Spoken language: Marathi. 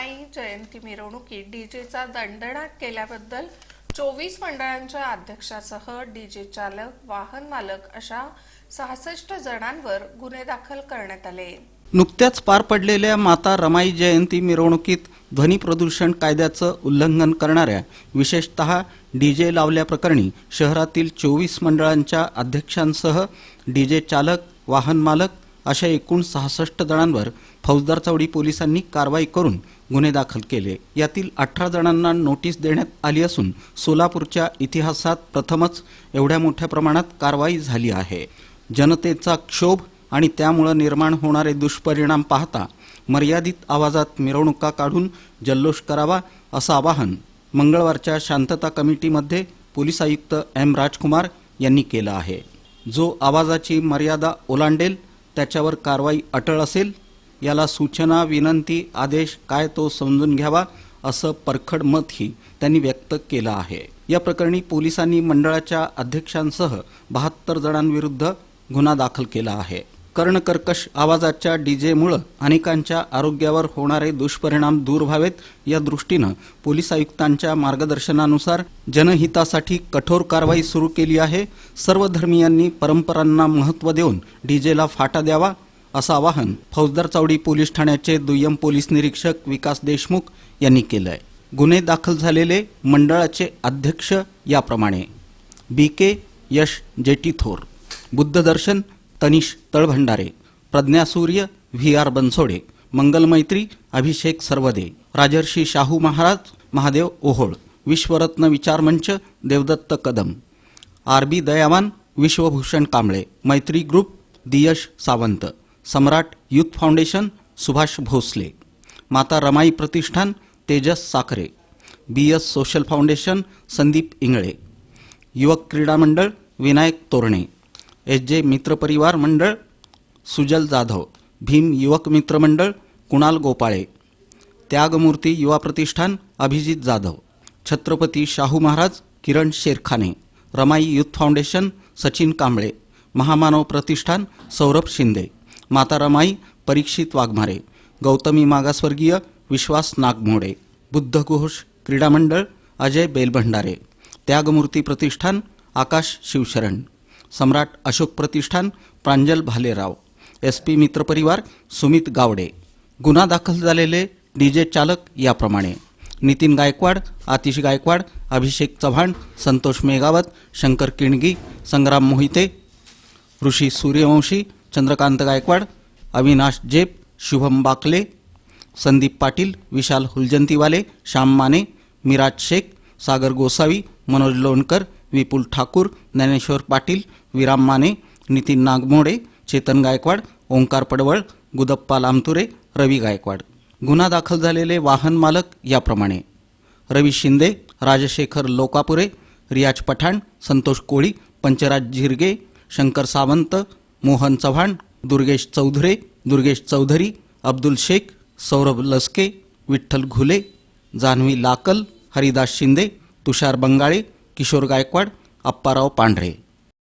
रमाई जयंती मिरवणुकीत डीजेचा दणदणाट केल्याबद्दल चोवीस मंडळांच्या अध्यक्षासह डीजे चालक वाहन मालक अशा सहासष्ट जणांवर गुन्हे दाखल करण्यात आले. नुकत्याच पार पडलेल्या माता रमाई जयंती मिरवणुकीत ध्वनी प्रदूषण कायद्याचं उल्लंघन करणाऱ्या विशेषतः डीजे लावल्याप्रकरणी शहरातील चोवीस मंडळांच्या अध्यक्षांसह डीजे चालक वाहन मालक अशा एकूण सहासष्ट जणांवर फौजदार चौडी पोलिसांनी कारवाई करून गुन्हे दाखल केले. यातील अठरा जणांना नोटीस देण्यात आली असून सोलापूरच्या इतिहासात प्रथमच एवढ्या मोठ्या प्रमाणात कारवाई झाली आहे. जनतेचा क्षोभ आणि त्यामुळं निर्माण होणारे दुष्परिणाम पाहता मर्यादित आवाजात मिरवणुका काढून जल्लोष करावा असं आवाहन मंगळवारच्या शांतता कमिटीमध्ये पोलीस आयुक्त एम राजकुमार यांनी केलं आहे. जो आवाजाची मर्यादा ओलांडेल त्याच्यावर कारवाई अटळ असेल याला सूचना विनंती आदेश काय तो समजून घ्यावा असं परखड मतही त्यांनी व्यक्त केलं आहे. या प्रकरणी पोलिसांनी मंडळाच्या अध्यक्षांसह बहात्तर जणांविरुद्ध गुन्हा दाखल केला आहे. कर्णकर्कश आवाजाच्या डीजेमुळं अनेकांच्या आरोग्यावर होणारे दुष्परिणाम दूर व्हावेत या दृष्टीनं पोलीस आयुक्तांच्या मार्गदर्शनानुसार जनहितासाठी कठोर कारवाई सुरू केली आहे. सर्व धर्मियांनी परंपरांना महत्त्व देऊन डीजेला फाटा द्यावा असं आवाहन फौजदार चावडी पोलीस ठाण्याचे दुय्यम पोलीस निरीक्षक विकास देशमुख यांनी केलं आहे गुन्हे दाखल झालेले मंडळाचे अध्यक्ष याप्रमाणे. बी के यश जेटी थोर Buddhadarshan Tanish Talbhandare Pradnyasurya V R Bansode Mangalmaitri Abhishek Sarvade Rajarshi Shahu Maharaj Mahadev Ohol Vishwaratna Vicharmanch Devdatt Kadam R B Dayawan Vishwabhushan Kamble Maitri group Diyash Sawant. Samrat youth foundation Subhash Bhosale Mata Ramai Pratishthan Tejas Sakhare B S social foundation Sandeep Ingale Yuvak Krida Mandal Vinayak तोरणे एस जे मित्रपरिवार मंडळ सुजल जाधव भीम युवक मित्र मंडळ कुणाल गोपाळे त्यागमूर्ती युवा प्रतिष्ठान अभिजित जाधव छत्रपती शाहू महाराज किरण शेरखाने रमाई युथ फाउंडेशन सचिन कांबळे महामानव प्रतिष्ठान सौरभ शिंदे मातारामाई परीक्षित वाघमारे. गौतमी मागासवर्गीय विश्वास नागमोडे. Buddhaghosh Krida Mandal Ajay Belbhandare. Tyagmurti Pratishthan Akash Shivsharan. Samrat Ashok Pratishthan Pranjal Bhalerao. S P Mitraparivar Sumit Gawade. गुन्हा दाखल झालेले डीजे चालक याप्रमाणे. नितीन गायकवाड आतिश गायकवाड अभिषेक चव्हाण संतोष मेगावत शंकर किणगी संग्राम मोहिते ऋषी सूर्यवंशी चंद्रकांत गायकवाड अविनाश जेप शुभम बाकले संदीप पाटील विशाल हुलजंतीवाले श्याम माने मिराज शेख सागर गोसावी मनोज लोणकर विपुल ठाकूर ज्ञानेश्वर पाटील विराम माने नितीन नागमोडे चेतन गायकवाड ओंकार पडवळ गुदप्पा लामतुरे रवी गायकवाड. गुन्हा दाखल झालेले वाहन मालक याप्रमाणे. रवी शिंदे राजशेखर लोकापुरे रियाज पठाण संतोष कोळी पंचराज झिरगे शंकर सावंत मोहन चव्हाण दुर्गेश चौधरे दुर्गेश चौधरी अब्दुल शेख सौरभ लसके विठ्ठल घुले जान्हवी लाकल हरिदास शिंदे तुषार बंगाळे किशोर गायकवाड अप्पाराव पांढरे.